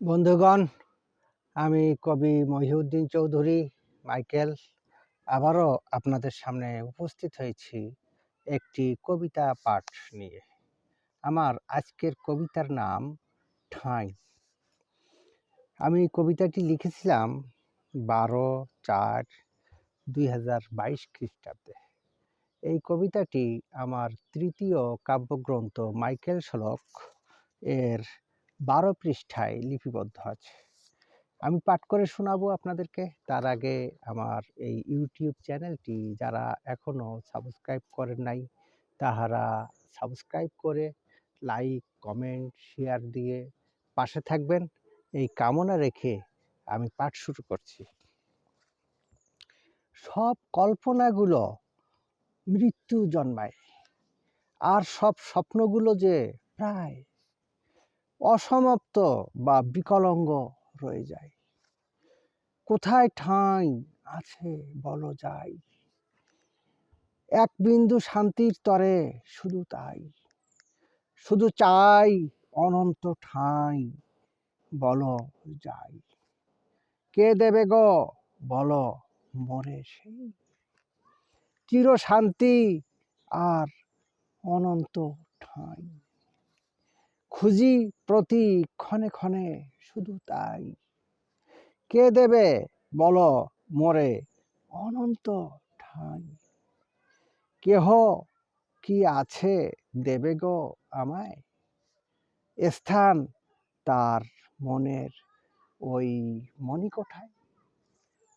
বন্ধুগণ, আমি কবি মহিউদ্দিন চৌধুরী, মাইকেল। আবারও আপনাদের সামনে উপস্থিত হয়েছি একটি কবিতা পাঠ নিয়ে। আমার আজকের কবিতার নাম ঠাঁই। আমি কবিতাটি লিখেছিলাম বারো চার দুই হাজার বাইশ খ্রিস্টাব্দে। এই কবিতাটি আমার তৃতীয় কাব্যগ্রন্থ মাইকেল শলক এর বারো পৃষ্ঠায় লিপিবদ্ধ আছে। আমি পাঠ করে শোনাবো আপনাদেরকে। তার আগে আমার এই ইউটিউব চ্যানেলটি যারা এখনও সাবস্ক্রাইব করেন নাই, তাহারা সাবস্ক্রাইব করে লাইক, কমেন্ট, শেয়ার দিয়ে পাশে থাকবেন। এই কামনা রেখে আমি পাঠ শুরু করছি। সব কল্পনাগুলো মৃত্যু জন্মায়। আর সব স্বপ্নগুলো যে প্রায় অসমাপ্ত বা বিকলঙ্গ রয়ে যায়। কোথায় ঠাঁই আছে বলো যাই। এক বিন্দু শান্তির তরে শুধু তাই। শুধু চাই অনন্ত ঠাঁই বলো যাই। কে দেবে গো বলো মরে সেই। চির শান্তি আর অনন্ত ঠাঁই। খুঁজি প্রতি ক্ষণে ক্ষণে শুধু তাই। কে দেবে বলো মরে অনন্ত ঠাঁই। কেহ কি আছে দেবে গো আমায়? স্থান তার মনের ওই মণিকোঠায়।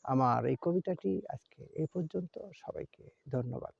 আমার এই কবিতাটি আজকে এই পর্যন্ত। সবাইকে ধন্যবাদ।